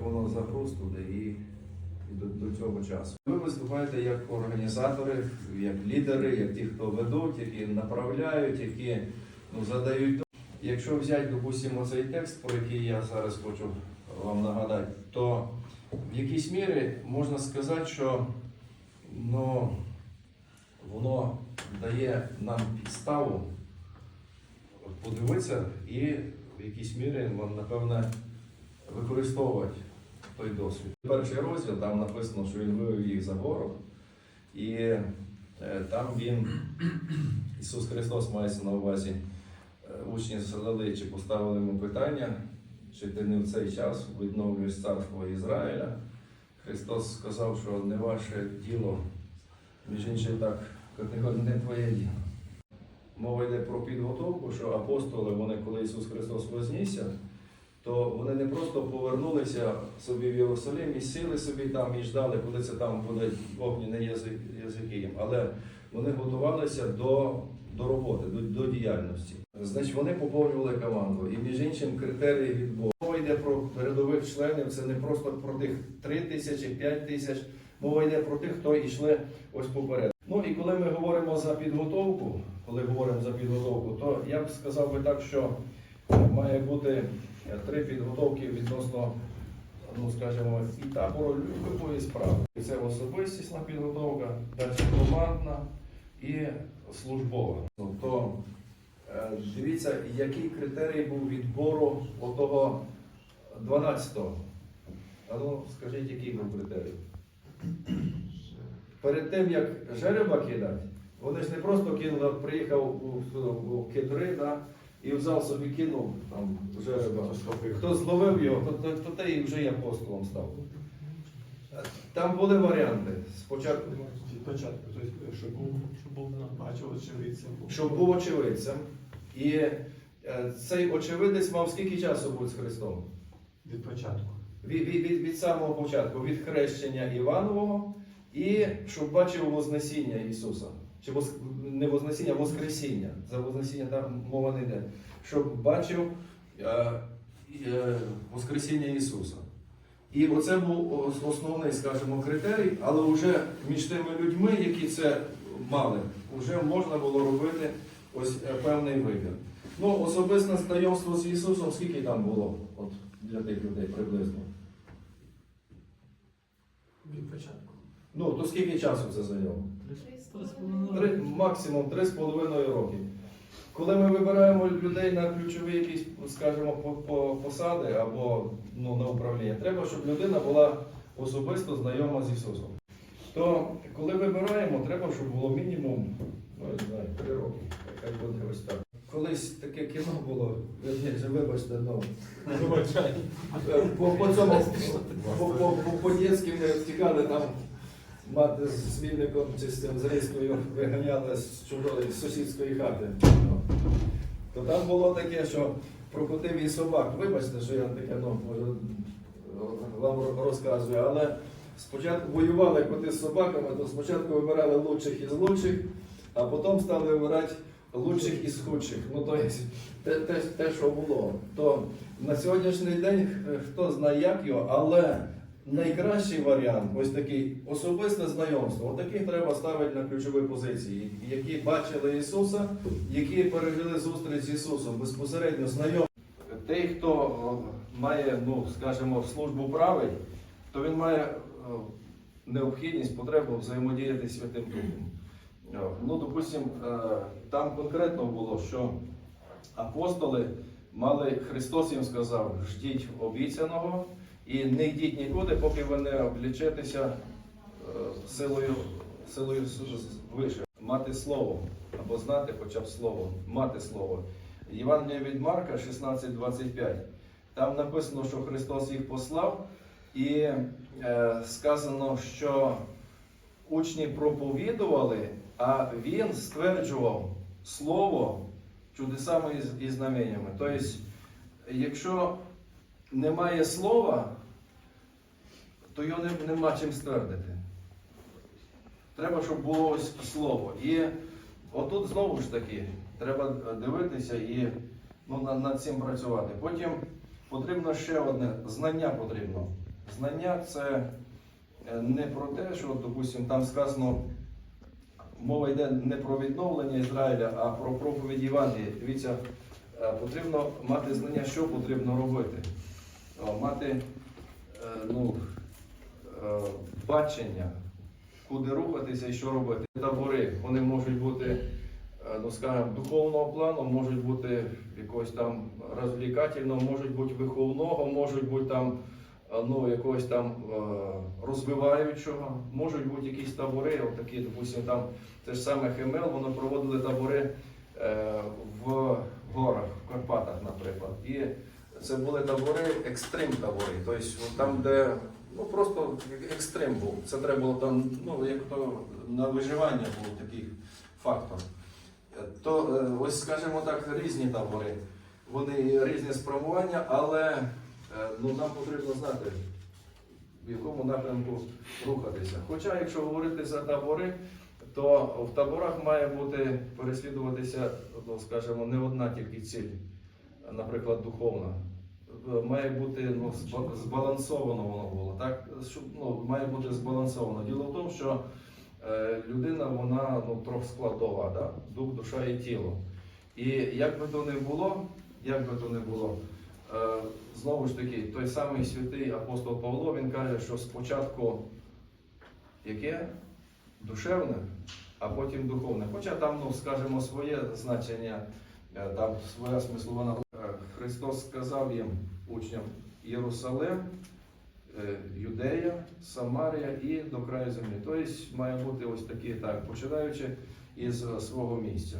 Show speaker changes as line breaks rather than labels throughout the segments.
так воно загруз і, до, до цього часу. Ви виступаєте як організатори, як лідери, як ті, хто ведуть, які направляють, які ну, задають. Якщо взяти, допустимо, цей текст, про який я зараз хочу вам нагадати, то в якійсь мірі можна сказати, що ну, воно дає нам підставу подивитися і в якійсь мірі, напевне, використовувати той досвід. Перший розділ там написано, що він вивів їх за гору, і е, там він, Ісус Христос мається на увазі, е, учні задали чи поставили йому питання, чи ти не в цей час відновлюєш царство Ізраїля. Христос сказав, що не ваше діло, між іншим так, не твоє діло. Мова йде про підготовку, що апостоли, вони, коли Ісус Христос вознісся, то вони не просто повернулися собі в Єрусалим і сіли собі там і ждали, коли це там буде язик, язики їм. Але вони готувалися до, до роботи, до, до діяльності. Значить, вони поповнювали команду. І між іншим критерії відбору. Мова йде про передових членів, це не просто про тих 3 тисячі, 5 тисяч. Мова йде про тих, хто йшли ось поперед. Ну і коли ми говоримо за підготовку, коли говоримо за підготовку, то я б сказав би так, що має бути три підготовки відносно, ну скажімо, і табору любої справи. Це особистісна підготовка, далі командна і службова. Ну, то е, дивіться, який критерій був відбору отого 12-го. А ну, скажіть, який був критерій? Перед тим, як жереба кидати, вони ж не просто кинули, приїхав у, у кедри, да, і в зал собі кинув там жереба. Хто зловив його, то, то, то той вже й апостолом став. Там були варіанти. Спочатку,
Від початку, тобто, щоб був, щоб був бачив очевидця.
щоб був очевидцем. І е, цей очевидець мав скільки часу бути з Христом?
Від початку.
Від, від, від, від самого початку, від хрещення Іванового, і щоб бачив Вознесіння Ісуса. Чи не Вознесіння, а Воскресіння. За Вознесіння там мова не йде. Щоб бачив е, е, Воскресіння Ісуса. І оце був основний, скажімо, критерій, але вже між тими людьми, які це мали, вже можна було робити ось е, певний вибір. Ну, особисте знайомство з Ісусом, скільки там було от, для тих людей приблизно?
Від початку.
Ну, то скільки часу це зайняло?
Три
максимум 3,5 роки. Коли ми вибираємо людей на ключові якісь, скажімо, по- по- посади або ну, на управління, треба, щоб людина була особисто знайома з Ісусом. То коли вибираємо, треба, щоб було мінімум, ну, я знаю, 3 роки. Хай буде ось так. Колись таке кіно було, верніше, вибачте, ну, по, по цьому, по, по, по, по дітськи ми втікали там, мати з вільником чи з зрізкою виганяли з чужої сусідської хати. Ну, То там було таке, що про котів і собак. Вибачте, що я таке ну, вам розказую, але спочатку воювали коти з собаками, то спочатку вибирали лучших із лучших, а потім стали вибирати лучших із худших. Ну, то те, те, те, що було. То на сьогоднішній день е, хто знає як його, але найкращий варіант ось такий особисте знайомство. Отаких треба ставити на ключові позиції, які бачили Ісуса, які пережили зустріч з Ісусом, безпосередньо знайомі. Той, хто має, ну, скажімо, службу править, то він має необхідність, потребу взаємодіяти з Святим Духом. О, Ну, допустим, е, там конкретно було, що апостоли мали, Христос їм сказав, ждіть обіцяного і не йдіть нікуди, поки ви не облічитеся е, силою, силою вище. Мати слово або знати хоча б слово, мати слово. Євангелія від Марка 16.25. Там написано, що Христос їх послав, і е, сказано, що учні проповідували, а він стверджував слово чудесами і- знаменями. Тобто, якщо немає слова, то його не, нема чим ствердити. Треба, щоб було ось слово. І отут знову ж таки треба дивитися і ну, над, над цим працювати. Потім потрібно ще одне знання потрібно. Знання це е, не про те, що, допустимо, там сказано, мова йде не про відновлення Ізраїля, а про проповідь Євангелія. Дивіться, е, потрібно мати знання, що потрібно робити. Мати е, ну, е, бачення, куди рухатися і що робити. Табори вони можуть бути, е, ну скажімо, духовного плану, можуть бути якогось там розвлікательного, можуть бути виховного, можуть бути там ну, якогось там розвиваючого, можуть бути якісь табори, такі, допустимо, там те ж саме Хемел, воно проводили табори в горах, в Карпатах, наприклад. І це були табори, екстрим табори. Тобто там, де ну просто екстрим був. Це треба було там, ну як то на виживання був такий фактор. То е, ось, скажімо так, різні табори. Вони різні спрямування, але е, ну, нам потрібно знати, в якому напрямку рухатися. Хоча, якщо говорити за табори, то в таборах має бути переслідуватися, ну, скажімо, не одна тільки ціль, наприклад, духовна. Е, Має бути ну, збалансовано воно було. Так? Щоб, ну, має бути збалансовано. Діло в тому, що е, людина вона ну, трьох складова, да? дух, душа і тіло. І як би то не було, як би то не було, е, знову ж таки, той самий святий апостол Павло він каже, що спочатку яке? Душевне, а потім духовне. Хоча там, ну, скажімо, своє значення, е, там своя смислова Христос сказав їм, учням, Єрусалим, е, Юдея, Самарія і до краю землі. Тобто має бути ось такі, так, починаючи із е, свого місця.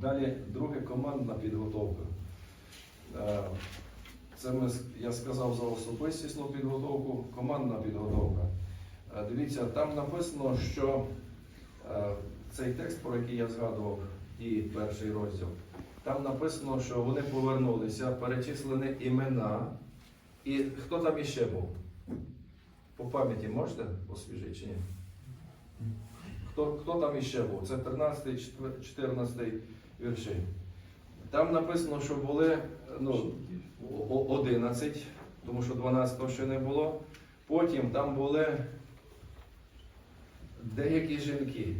Далі друге командна підготовка. Е, Це ми, я сказав за особистісну підготовку, командна підготовка. Е, Дивіться, там написано, що е, цей текст, про який я згадував, і перший розділ, там написано, що вони повернулися, перечислені імена. І хто там іще був? По пам'яті можете освіжити чи ні? Хто, хто там іще був? Це 13, 14 вірші. Там написано, що були ну, 11, тому що 12 ще не було. Потім там були деякі жінки.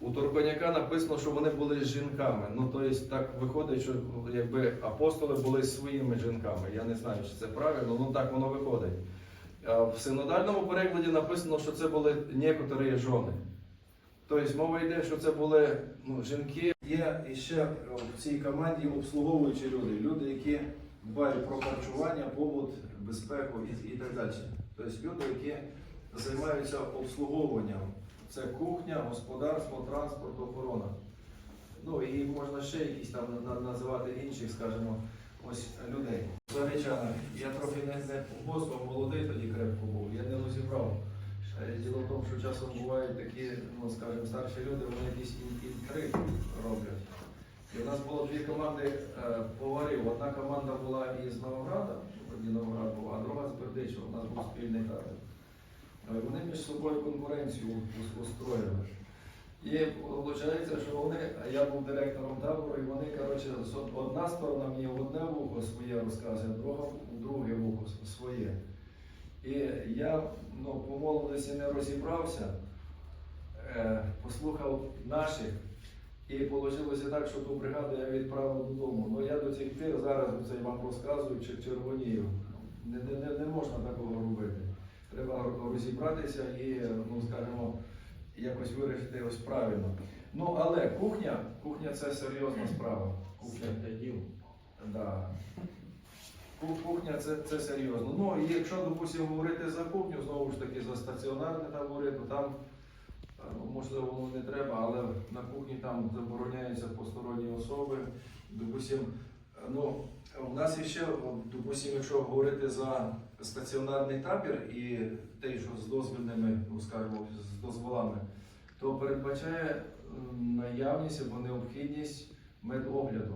У Турконяка написано, що вони були жінками. Ну, тобто так виходить, що якби апостоли були своїми жінками. Я не знаю, чи це правильно, ну так воно виходить. В синодальному перекладі написано, що це були некоторі жони. Тобто мова йде, що це були ну, жінки. Є ще в цій команді обслуговуючі люди, люди, які дбають про харчування, побут, безпеку і, і так далі. Тобто люди, які займаються обслуговуванням. Це кухня, господарство, транспорт, охорона. Ну і можна ще якісь там називати інших, скажімо, ось людей. Заречани, я трохи не, не босом молодий тоді крепко був, я не розібрав. Е, Діло в тому, що часом бувають такі, ну скажімо, старші люди, вони якісь ін- інтриги роблять. І в нас було дві команди е, поварів. Одна команда була із Новограда, Новоград був, а друга з Бердичева. У нас був спільний табір. Вони між собою конкуренцію ус- устроїли. І виходить, що вони, я був директором табору, і вони, коротше, одна сторона мені одне вухо своє розказує, друга друге вухо своє. І я ну, по молодості не розібрався, е, послухав наших, і вийшло так, що ту бригаду я відправив додому. Ну я до цих пір зараз це вам розказую, чи червонію. Не, не, не можна такого робити. Треба розібратися і, ну скажімо, якось вирішити ось правильно. Ну, але кухня, кухня це серйозна справа. Кухня. Да. Ку- Кухня це, це серйозно. Ну і якщо, допустимо, говорити за кухню, знову ж таки за стаціонарні табори, то там ну, можливо воно не треба, але на кухні там забороняються посторонні особи. Допустимо, е, ну, у нас ще, допустимо, якщо говорити за стаціонарний табір і той, що з дозвільними, ну скажімо, з дозволами, то передбачає наявність або необхідність медогляду.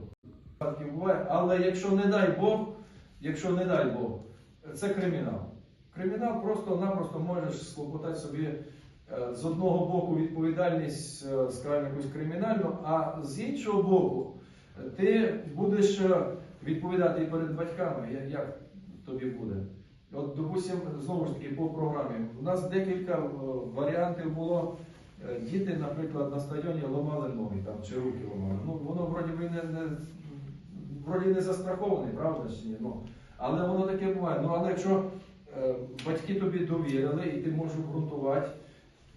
Але якщо не дай Бог, якщо не дай Бог, це кримінал. Кримінал просто-напросто можеш склопотати собі е, з одного боку відповідальність, е, скажімо, якусь кримінальну, а з іншого боку, е, ти будеш е, відповідати і перед батьками, як, як тобі буде. От, допустим, знову ж таки, по програмі. У нас декілька е, варіантів було. Е, Діти, наприклад, на стадіоні ламали ноги там, чи руки ламали. Ну, воно вроді не, не, вроді не застрахований, правда ж ні? Ну, але воно таке буває. Ну, але якщо е, батьки тобі довірили і ти можеш обґрунтувати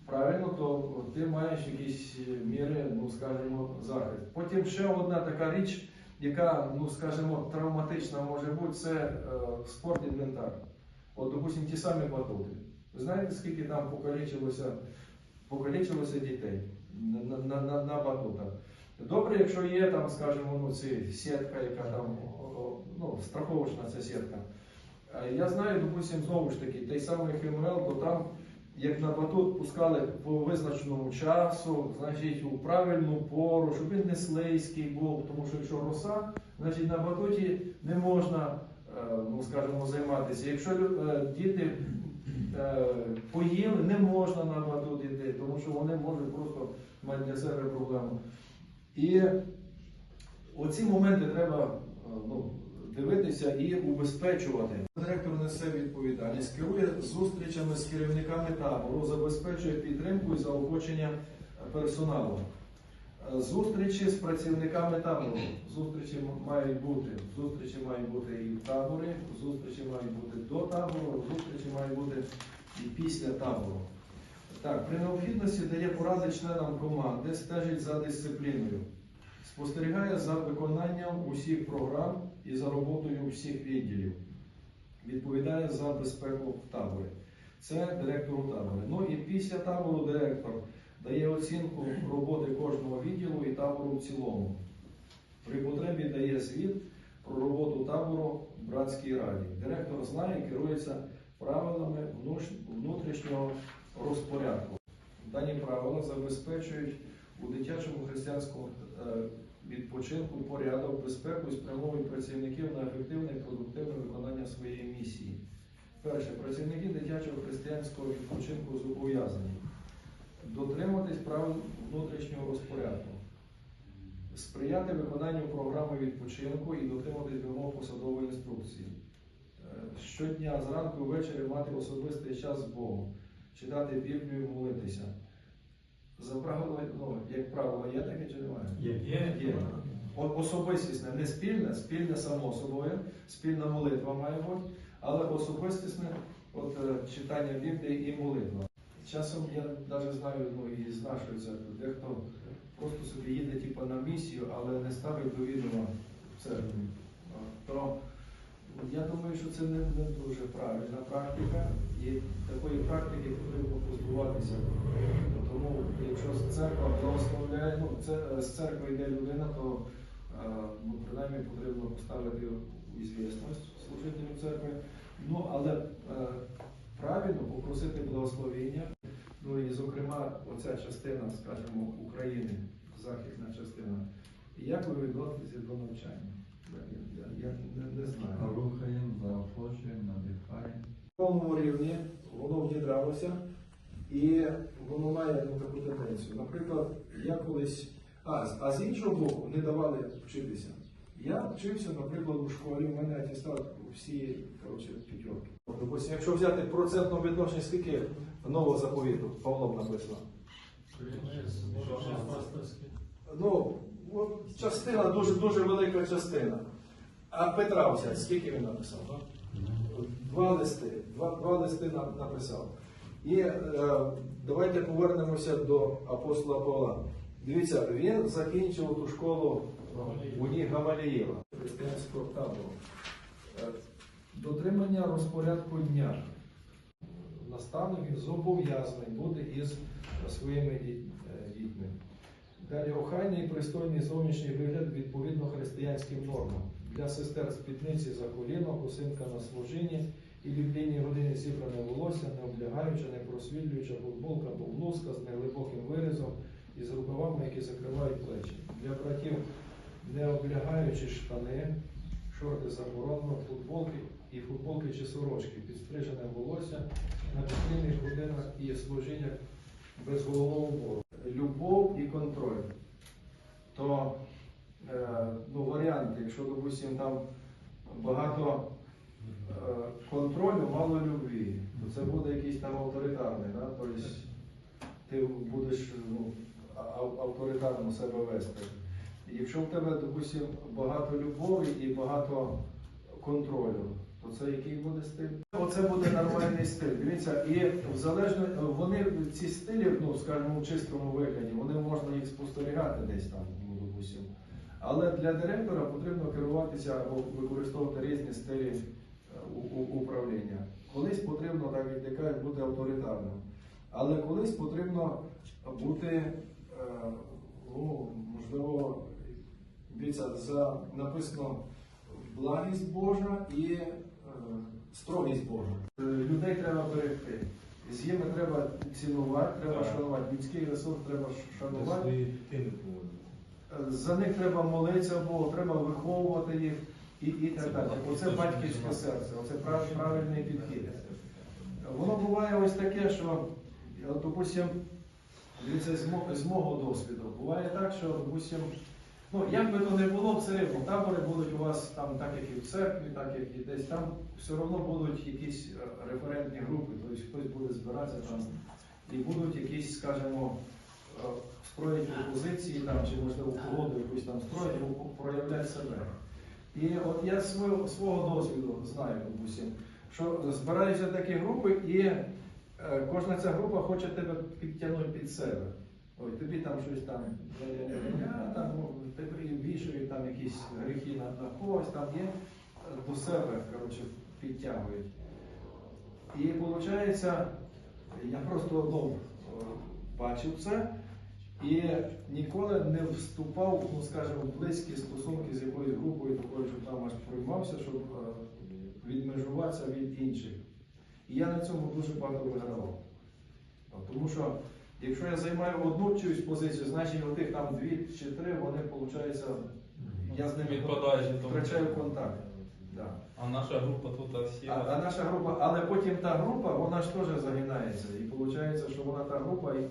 правильно, то ти маєш якісь міри, ну скажімо, захист. Потім ще одна така річ, яка, ну скажімо, травматична може бути, це е, спорт-інвентар. От, допустим, ті самі батути. Ви знаєте, скільки там покалічилося, покалічилося дітей на, на, на, на батутах? Добре, якщо є там, скажімо, ну, ці сітка, яка там ну, страховочна ця сітка. Я знаю, допустим, знову ж таки, той самий ХМЛ, то там, як на батут пускали по визначеному часу, значить у правильну пору, щоб він не слизький був, тому що якщо роса, значить на батуті не можна, е, ну скажімо, займатися. Якщо е, діти е, поїли, не можна на батут йти, тому що вони можуть просто мати для себе проблему. І оці моменти треба ну, дивитися і убезпечувати. Директор несе відповідальність, керує зустрічами з керівниками табору, забезпечує підтримку і заохочення персоналу. Зустрічі з працівниками табору. Зустрічі мають бути. Зустрічі мають бути і в таборі, зустрічі мають бути до табору, зустрічі мають бути і після табору. Так, при необхідності дає поради членам команди, стежить за дисципліною, спостерігає за виконанням усіх програм і за роботою всіх відділів, відповідає за безпеку в таборі. Це директор у таборі. Ну і після табору директор дає оцінку роботи кожного відділу і табору в цілому. При потребі дає звіт про роботу табору в братській раді. Директор знає і керується правилами внутрішнього розпорядку. Дані правила забезпечують у дитячому християнському е, відпочинку порядок, безпеку і спрямовують працівників на ефективне і продуктивне виконання своєї місії. Перше, працівники дитячого християнського відпочинку зобов'язані дотримуватись правил внутрішнього розпорядку, сприяти виконанню програми відпочинку і дотримуватись вимог посадової інструкції. Е, Щодня зранку ввечері мати особистий час з Богом, читати Біблію, молитися. За правило, ну, як правило, є таке чи немає?
Є.
Є. О- Особистісне, не спільне, спільне само собою, спільна молитва має бути, але особистісне от, е, читання Біблії і молитва. Часом я навіть знаю ну, і з нашої церкви, дехто просто собі їде типу, на місію, але не ставить до відома церкві. То я думаю, що це не, не дуже правильна практика, і такої практики потрібно позбуватися. Тому, якщо церква благословляє, ну, це, з церкви йде людина, то е, ну, принаймні потрібно поставити звісність служителю церкви. Ну, але е, правильно попросити благословення. Ну і зокрема, оця частина, скажімо, України, західна частина. Як ви відноситеся до навчання? Я, я, я не, не знаю.
Рухаємо, заохочуємо, надихаємо.
Такому рівні воно внідралося і воно має ну, таку тенденцію. Наприклад, я колись, а, а з іншого боку, не давали вчитися. Я вчився, наприклад, у школі, в мене атестат всі коротше, п'ятерки. Допустим, якщо взяти процентну відношення, скільки нового заповіту Павлом написано? Ну, частина, дуже дуже велика частина. А Петра взяти, скільки він написав? Два листи, два, два листи написав. І е, давайте повернемося до апостола Павла. Дивіться, він закінчив ту школу е, у ній Гамаліїла, християнського табору. Е, Дотримання розпорядку дня. Наставник зобов'язаний бути із своїми е, дітьми. Далі охайний і пристойний зовнішній вигляд відповідно християнським нормам. Для сестер спідниці за коліно, косинка на служінні і біблійні години зібране волосся, не облягаюча, не просвітлююча футболка або блузка з неглибоким вирізом і з рукавами, які закривають плечі. Для братів не облягаючі штани, шорти заборонено, футболки, і футболки чи сорочки, підстрижене волосся на постійних годинах і служіннях без головного убору. Любов і контроль. То ну, варіанти, якщо, допустимо, там багато е, контролю, мало любві, то це буде якийсь там авторитарний. Да? Тобто ти будеш ну, авторитарно себе вести. Якщо в тебе, допустимо, багато любові і багато контролю, то це який буде стиль? Оце буде нормальний стиль. Дивіться, і залежно вони ці стилі, ну скажімо, в чистому вигляді, вони можна їх спостерігати десь там, ну допустимо. Але для директора потрібно керуватися або використовувати різні стилі е, управління. Колись потрібно, так як ти бути авторитарним. Але колись потрібно бути, е, ну, можливо, дивіться, за написано благість Божа і е, строгість Божа. Людей треба берегти. З ними треба цінувати, треба
Так.
шанувати. Людський ресурс треба шанувати. За них треба молитися Богу, треба виховувати їх і, і так далі. Оце батьківське серце, оце правильний підхід. Воно буває ось таке, що, от, допустим, дивіться, з мого, досвіду, буває так, що, допустим, ну, як би то не було, все рівно, табори будуть у вас там, так як і в церкві, так як і десь там, все одно будуть якісь е, референтні групи, тобто хтось буде збиратися там, і будуть якісь, скажімо, строїть пропозиції там, чи можливо погоду якусь там строїть, або проявляти себе. І от я свого, свого досвіду знаю, допустим, що збираються такі групи, і е, кожна ця група хоче тебе підтягнути під себе. Ой, тобі там щось там, там ну, тобі вішають там якісь гріхи на, на когось, там є, е, до себе коротше, підтягують. І виходить, я просто ну, е, бачив це і ніколи не вступав, ну скажімо, в близькі стосунки з якоюсь групою, такою, щоб там аж приймався, щоб е, відмежуватися від інших. І я на цьому дуже багато вигравав. Тому що якщо я займаю одну чиюсь позицію, значить отих там дві чи три, вони, виходить, я з ними втрачаю контакт. Да.
А наша група тут всі.
А, а наша група, але потім та група, вона ж теж загинається. І виходить, що вона та група, е,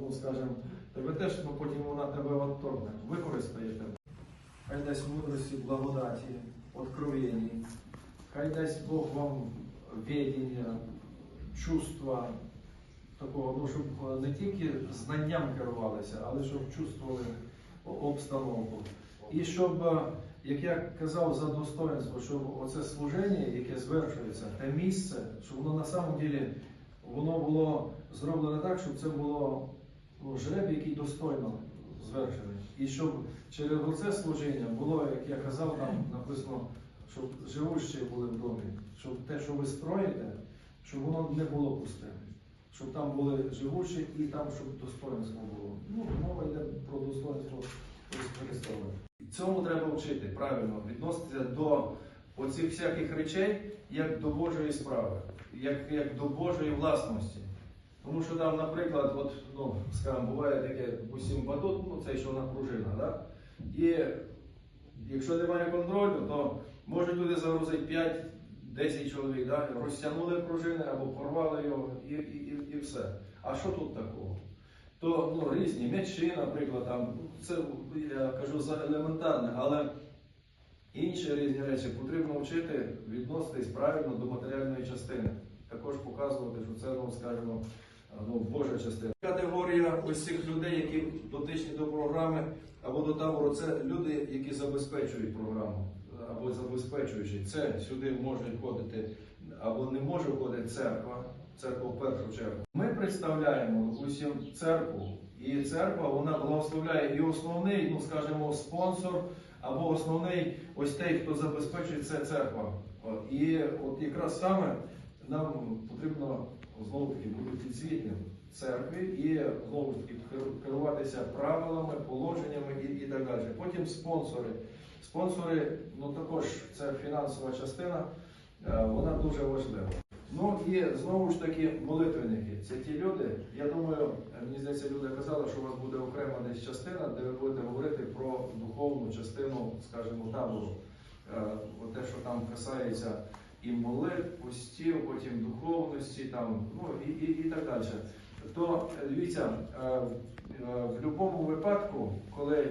ну скажімо, тебе теж ну, потім вона тебе відторгне, використає тебе. Хай дасть мудрості, благодаті, откровенні. Хай дасть Бог вам ведення, чувства такого, ну, щоб е, не тільки знанням керувалися, але щоб чувствували обстановку. І щоб, е, як я казав, за достоинство, щоб оце служення, яке звершується, те місце, щоб воно на самом ділі воно було зроблено так, щоб це було жребій, який достойно звершений. І щоб через оце служіння було, як я казав, там написано, щоб живущі були в домі, щоб те, що ви строїте, щоб воно не було пустим. Щоб там були живучі і там, щоб достоинство було. Ну, мова йде про достоинство Христове. Цьому треба вчити правильно відноситися до оцих всяких речей як до Божої справи, як, як до Божої власності. Тому що там, наприклад, от, ну, скажімо, буває таке, допустим, батут, ну цей, що вона пружина, да? і якщо немає контролю, то можуть люди загрузити 5-10 чоловік, да? розтягнули пружини або порвали його і, і, і, і все. А що тут такого? То ну, різні м'ячі, наприклад, там, це я кажу за елементарне, але інші різні речі потрібно вчити відноситись правильно до матеріальної частини. Також показувати, що це, ну, скажімо, ну, Божа частина. Категорія цих людей, які дотичні до програми або до табору, це люди, які забезпечують програму або забезпечуючи. Це сюди може входити або не може входити церква, церква в першу чергу. Ми представляємо усім церкву, і церква вона благословляє і основний, ну скажімо, спонсор або основний ось той, хто забезпечує це церква. І от якраз саме нам потрібно знову таки бути підзвітним церкві і знову ж таки керуватися правилами, положеннями і, і так далі. Потім спонсори. Спонсори, ну також це фінансова частина, е, вона дуже важлива. Ну і знову ж таки молитвенники. Це ті люди. Я думаю, мені здається, люди казали, що у вас буде окрема десь частина, де ви будете говорити про духовну частину, скажімо, табору. Е, те, що там касається і молитв, постів, потім духовності, там, ну і, і, і так далі. То дивіться, е, е, в будь-якому випадку, коли е,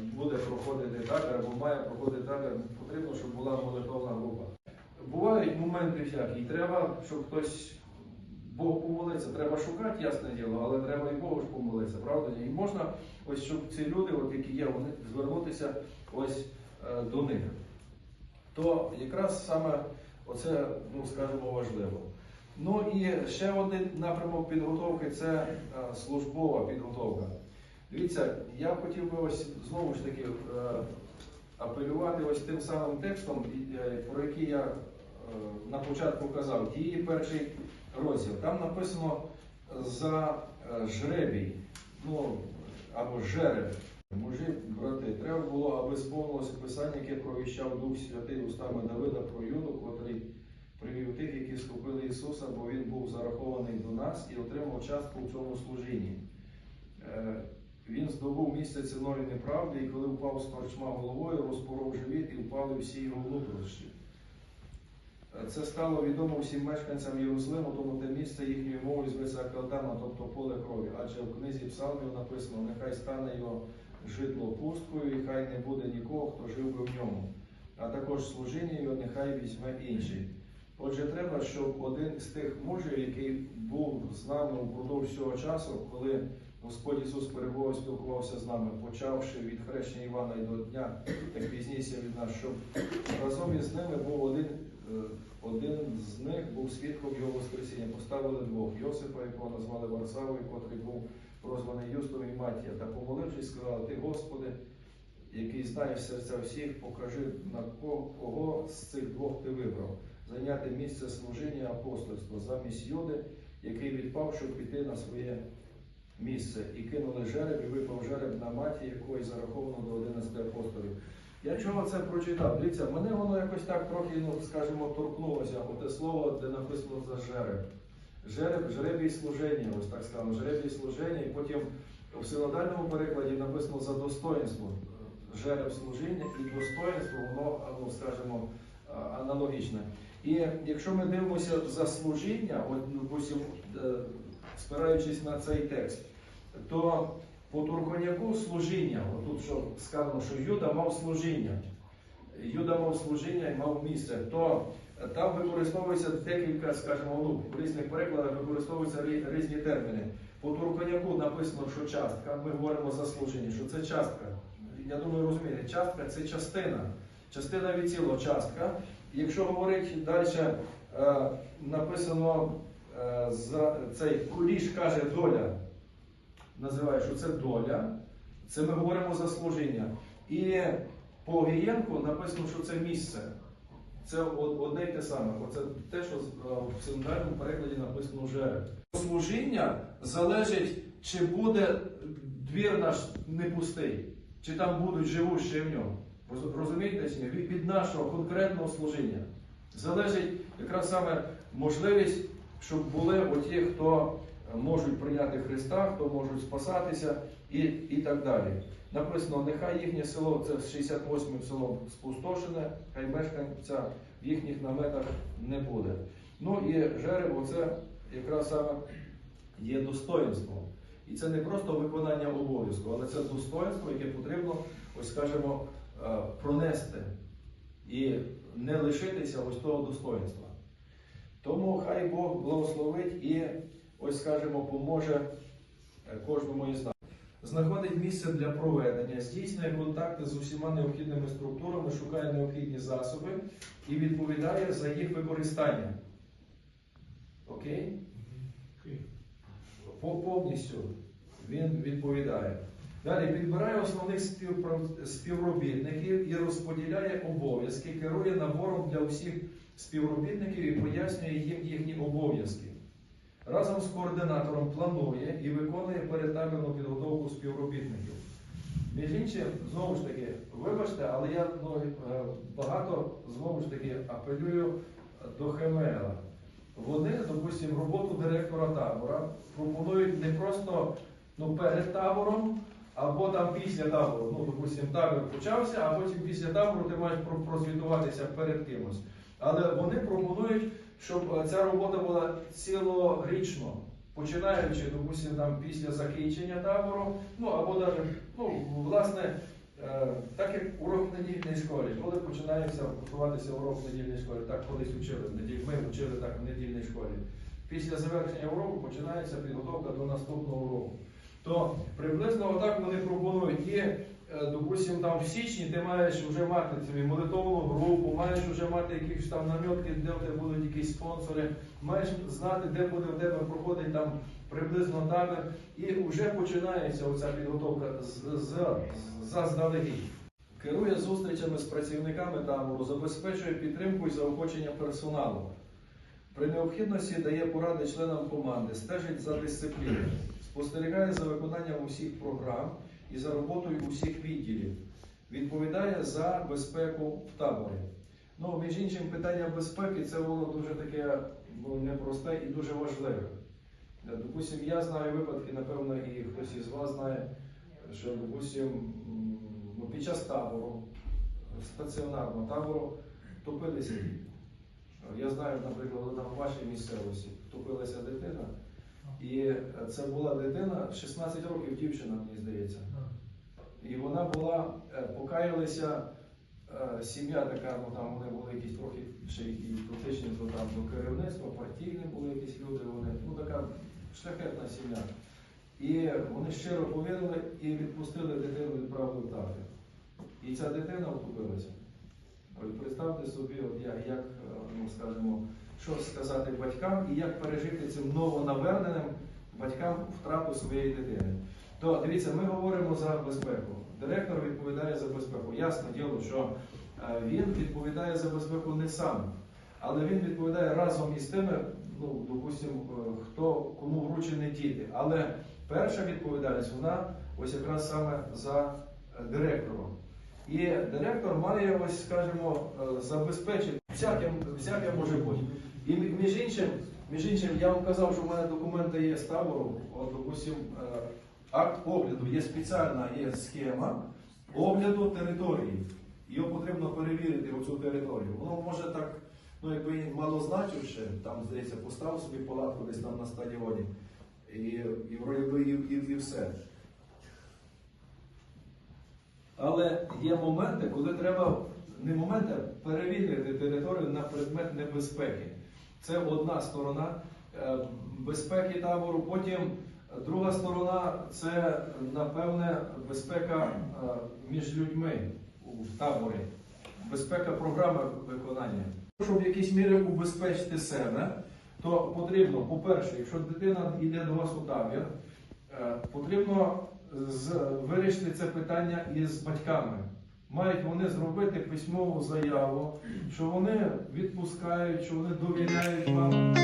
буде проходити табір або має проходити табір, потрібно, щоб була молитовна група. Бувають моменти всякі, і треба, щоб хтось Бог помолиться, треба шукати, ясне діло, але треба і Богу ж помолитися, правда? І можна, ось щоб ці люди, от які є, вони звернутися ось до них. То якраз саме оце, ну скажімо, важливо. Ну і ще один напрямок підготовки це е, службова підготовка. Дивіться, я хотів би ось знову ж таки е, апелювати ось тим самим текстом, е, про який я на початку казав, дії перший розділ. Там написано за жребій, ну або жереб. Мужі, брати, треба було, аби сповнилося писання, яке провіщав Дух Святий устами Давида про юду, котрий привів тих, які схопили Ісуса, бо Він був зарахований до нас і отримав частку в цьому служінні. Е, Він здобув місце ціною неправди, і коли впав з торчма головою, розпоров живіт і впали всі його внутрішні. Е, Це стало відомо всім мешканцям Єрусалиму, тому те місце їхньою мовою зветься Акелдама, тобто поле крові. Адже в книзі Псалмів написано, нехай стане його житло пусткою, і хай не буде нікого, хто жив би в ньому. А також служіння його нехай візьме інший. Отже, треба, щоб один з тих мужів, який був з нами упродовж цього часу, коли Господь Ісус перебував, спілкувався з нами, почавши від хрещення Івана і до дня, як пізніше від нас, щоб разом із ними був один, е, один з них був свідком його Воскресіння. Поставили двох Йосипа, якого назвали Варсавою, котрий був прозваний Юстом і Матія, та помолившись, сказали, Ти, Господи, який знаєш серця всіх, покажи на кого, кого з цих двох ти вибрав зайняти місце служіння апостольства замість Йоди, який відпав, щоб піти на своє місце. І кинули жереб, і випав жереб на маті, якої зараховано до 11 апостолів. Я чого це прочитав? Дивіться, мене воно якось так трохи, ну скажімо, торкнулося. Оте слово, де написано за жереб. Жереб, жребій служення, ось так сказано, жребій служення, і потім в синодальному перекладі написано за достоинство. Жереб служіння і достоинство, воно, ну, скажімо, аналогічне. І якщо ми дивимося за служіння, от, допустим, е, спираючись на цей текст, то по Турконяку служіння, от тут що сказано, що Юда мав служіння. Юда мав служіння і мав місце, то там використовується декілька, скажімо, ну, в різних перекладах використовуються різні терміни. По Турконяку написано, що частка, ми говоримо за служіння, що це частка. Я думаю, розумієте, частка це частина. Частина від цілого частка. Якщо говорить далі, е, написано е, за цей куліш каже доля, називає, що це доля, це ми говоримо за служіння. І по Гієнку написано, що це місце. Це одне й те саме. Оце те, що е, в синодальному перекладі написано жереб. Служіння залежить, чи буде двір наш не пустий, чи там будуть живущі в ньому. Розумієте, від нашого конкретного служіння залежить якраз саме можливість, щоб були оті, хто е, можуть прийняти Христа, хто можуть спасатися і, і так далі. Написано, нехай їхнє село, це 68 село спустошене, хай мешканця в їхніх наметах не буде. Ну і жереб, оце якраз саме є достоинством. І це не просто виконання обов'язку, але це достоинство, яке потрібно, ось скажімо, е, пронести і не лишитися ось того достоинства. Тому хай Бог благословить і, ось скажімо, поможе е, кожному із нас. Знаходить місце для проведення, здійснює контакти з усіма необхідними структурами, шукає необхідні засоби і відповідає за їх використання. Окей? По- Повністю він відповідає. Далі підбирає основних співробітників і розподіляє обов'язки, керує набором для всіх співробітників і пояснює їм їхні обов'язки. Разом з координатором планує і виконує передтабірну підготовку співробітників. Між іншим, знову ж таки, вибачте, але я ну, е, багато знову ж таки апелюю до ХМЛ. Вони, допустимо, роботу директора табора пропонують не просто ну, перед табором або там після табору. Ну, допустимо, табір почався, а потім після табору ти маєш про- прозвітуватися перед кимось. Але вони пропонують, щоб е, ця робота була цілорічно, починаючи, допустимо, там після закінчення табору, ну або навіть, ну, власне, е, так як урок в недільній школі, коли починається готуватися урок в недільній школі, так колись вчили ми вчили так в недільній школі. Після завершення уроку починається підготовка до наступного уроку. То приблизно отак вони пропонують. Е, допустим, там в січні ти маєш вже мати собі молитовну групу, маєш вже мати якісь там намітки, де в тебе будуть якісь спонсори, маєш знати, де буде в тебе проходить там приблизно табір. І вже починається оця підготовка заздалегідь. Керує зустрічами з працівниками табору, забезпечує підтримку і заохочення персоналу. При необхідності дає поради членам команди, стежить за дисципліною, спостерігає за виконанням усіх програм і за роботою усіх відділів, відповідає за безпеку в таборі. Ну, між іншим, питання безпеки це воно дуже таке ну, непросте і дуже важливе. Е, Допустим, я знаю випадки, напевно, і хтось із вас знає, що, допустим, ну, під час табору, стаціонарного табору, топилися діти. Я знаю, наприклад, там в вашій місцевості втопилася дитина, і це була дитина 16 років, дівчина, мені здається. І вона була, е, покаялися, е, сім'я така, ну там вони були якісь трохи ще і дотичні до, там, до керівництва, партійні були якісь люди, вони, ну така шляхетна сім'я. І вони щиро повірили і відпустили дитину, відправили в табір. І ця дитина втопилася. Представте собі, от як, як е, ну, скажімо, що сказати батькам і як пережити цим новонаверненим батькам втрату своєї дитини. То дивіться, ми говоримо за безпеку. Директор відповідає за безпеку. Ясне діло, що е, він відповідає за безпеку не сам, але він відповідає разом із тими, ну, допустимо, е, хто кому вручені діти. Але перша відповідальність вона ось якраз саме за е, директором. І директор має, ось, скажімо, забезпечити, всяке, всяке може бути. І між іншим, між іншим, я вам казав, що в мене документи є з табору, от, допустим, е, акт огляду, є спеціальна є схема огляду території. Його потрібно перевірити оцю територію. Воно може так, ну якби і малозначивши, там, здається, поставив собі палатку десь там на стадіоні, і, і, і, і, і все. Але є моменти, коли треба не моменти, а перевірити територію на предмет небезпеки. Це одна сторона е, безпеки табору. Потім друга сторона це, напевне, безпека е, між людьми в таборі, безпека програми виконання. Щоб в якійсь мірі убезпечити себе, то потрібно, по-перше, якщо дитина йде до вас у табір, е, потрібно вирішити це питання із батьками. Мають вони зробити письмову заяву, що вони відпускають, що вони довіряють вам,